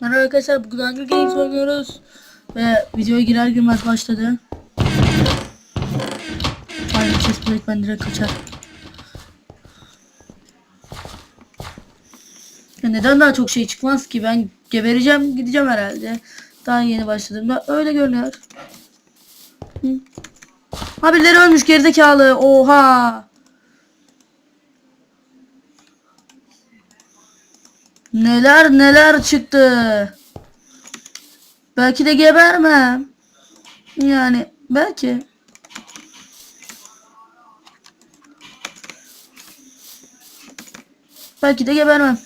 Merhaba arkadaşlar bugün Hunger Games oynuyoruz ve videoya girer girmez başladı. Chest plate ben direkt kaçar. Ya neden daha çok şey çıkmaz ki ben gebereceğim gideceğim herhalde. Daha yeni başladığımda öyle görünüyor. Hı. Ha birileri ölmüş gerizekalı oha. Neler neler çıktı. Belki de gebermem. Yani belki. Belki de gebermem.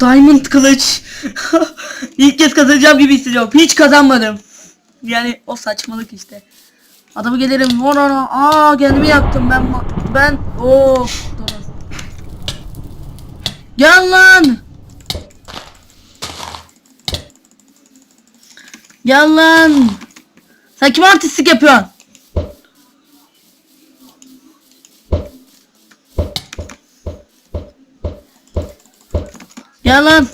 Diamond kılıç. İlk kez kazanacağım gibi hissediyorum. Hiç kazanmadım. Yani o saçmalık işte. Adamı gelirim. No no. Aa kendimi yaktım ben. Ben of. Gel lan. Gel lan. Sen kime artistlik yapıyorsun? Gel lan.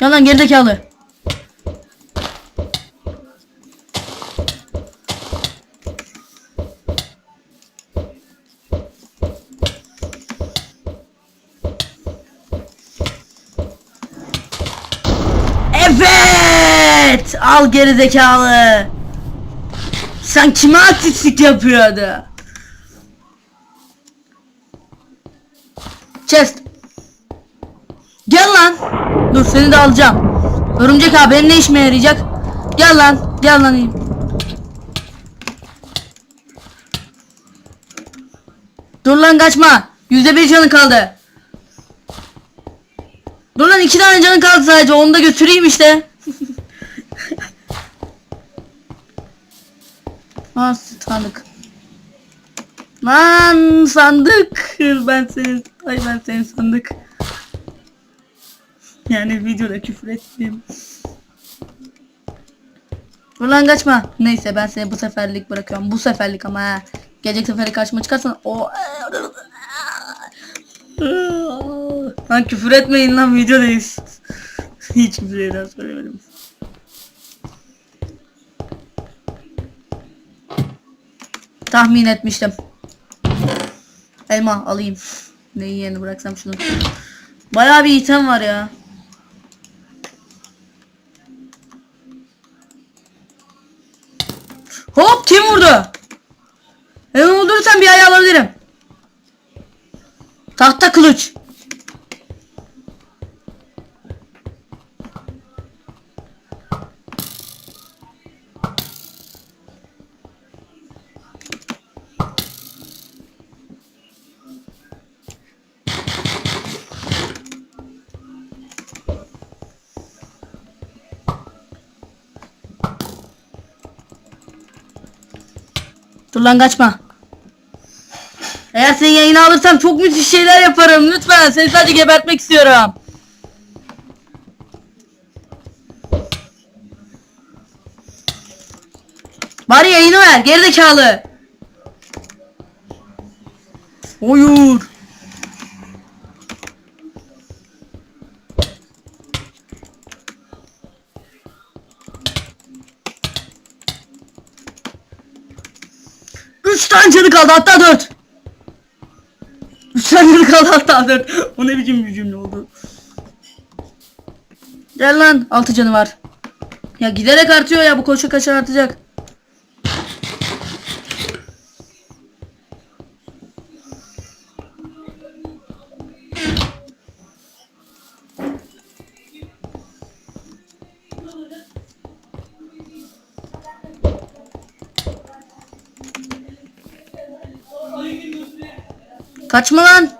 Gel lan gerizekalı. Evet! Al geri zekalı. Sen kime artistlik yapıyordu? Chest. Gel lan. Dur seni de alacağım. Örümcek abi benim ne işime yarayacak? Gel lan. Gel lan. Dur lan kaçma. Yüzde bir canı kaldı. Dur lan iki tane canın kaldı sadece onu da götüreyim işte. Aa sandık. Lan sandık. Ben senin ay ben senin sandık. Yani videoda küfür etmeyeyim. Dur lan kaçma. Neyse ben seni bu seferlik bırakıyorum. Bu seferlik ama ha. Gelecek sefere karşıma çıkarsan o Lan küfür etmeyin lan videodayız. Hiçbir şeyden söylemedim. Tahmin etmiştim. Elma alayım. Neyi yerine bıraksam şunu. Bayağı bir item var ya. Hop kim vurdu? Ben öldürürsem bir ayı alabilirim. Tahta kılıç. Dur lan kaçma. Eğer seni yayına alırsam çok müthiş şeyler yaparım. Lütfen seni sadece gebertmek istiyorum. Bari yayını ver gerizekalı. Oyur. Tane canı kaldı hatta dört. Üç tane canı kaldı hatta dört. O ne biçim bir cümle oldu. Gel lan altı canı var. Ya giderek artıyor ya bu koşu kaça artacak. Kaçma lan.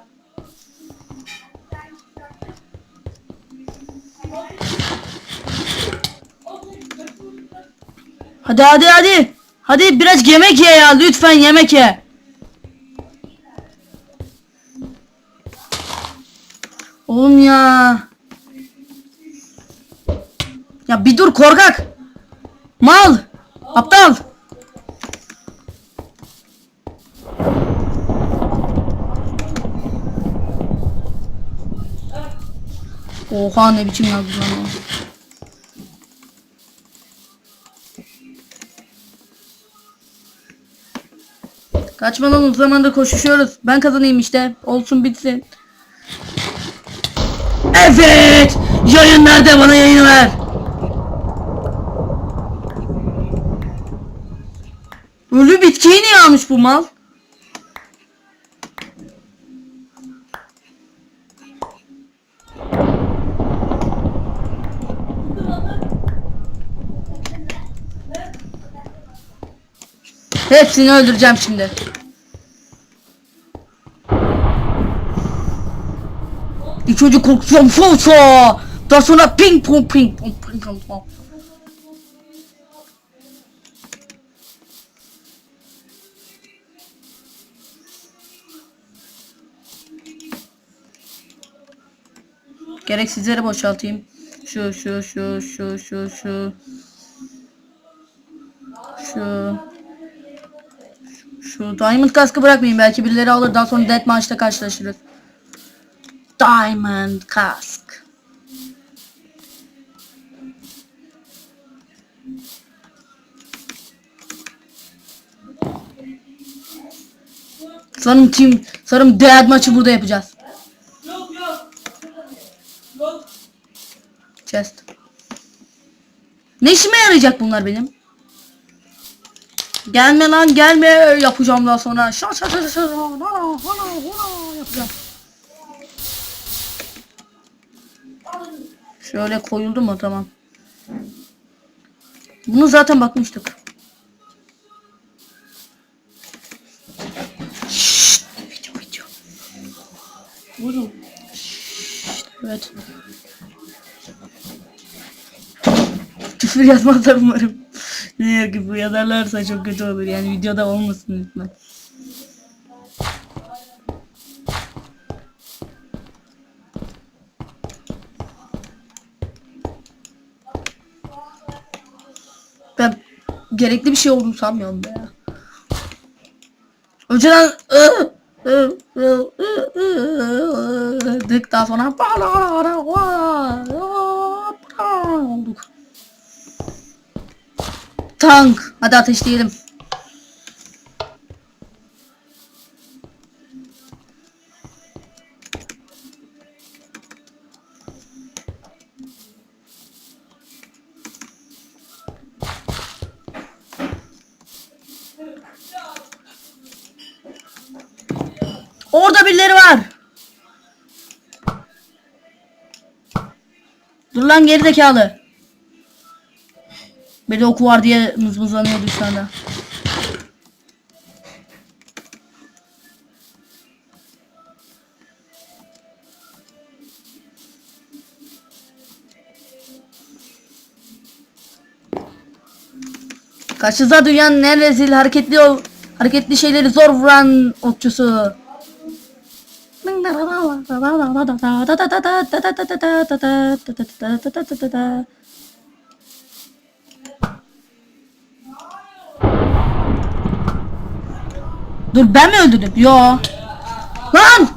Hadi hadi hadi. Hadi biraz yemek ye ya lütfen yemek ye. Oğlum ya. Ya bir dur korkak. Mal. Aptal. Oha ne biçim yazdı lan o. Kaçma zamandır koşuşuyoruz. Ben kazanayım işte. Olsun bitsin. Evet! Yayın nerede? Bana yayını ver. Ölü bitkiyi niye almış bu mal? Hepsini öldüreceğim şimdi. İlk önce korkuyorum sonra. Daha sonra ping pong ping pong ping pong pong. Gereksizleri boşaltayım. Şu şu şu şu şu şu. Şu. Şu Diamond kaskı bırakmayayım. Belki birileri alır. Daha sonra Deathmatch'ta karşılaşırız. Diamond kask. Sanırım kim? Sanırım Dead maçı burada yapacağız. Chest. Ne işime yarayacak bunlar benim? Gelme lan gelme yapacağım daha sonra. Şa şa şa şa şa hana hana hana yapacağım. Şöyle koyuldu mu tamam. Bunu zaten bakmıştık. Şşt, video video. Vurun. Şşt, evet. Küfür yazmazlar umarım. Eğer bu yazarlarsa çok kötü olur. Yani videoda olmasın lütfen. Ben gerekli bir şey olduğunu sanmıyorum be ya. Önceden dık daha sonra olduk. Tank. Hadi ateşleyelim. Orada birileri var. Dur lan geri Beni oku var diye mızmızlanıyordu şu anda. Karşınızda dünyanın en rezil hareketli ol, hareketli şeyleri zor vuran okçusu. Dur ben mi öldürdüm? Yo. Lan!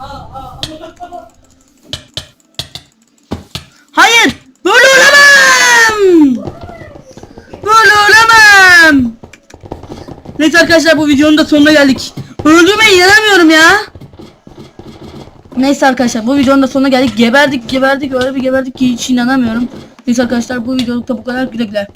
Hayır! Böyle ölemem! Böyle ölemem! Neyse arkadaşlar bu videonun da sonuna geldik. Öldüğüme inanamıyorum ya. Neyse arkadaşlar bu videonun da sonuna geldik. Geberdik geberdik öyle bir geberdik ki hiç inanamıyorum. Neyse arkadaşlar bu videolukta bu kadar güle güle.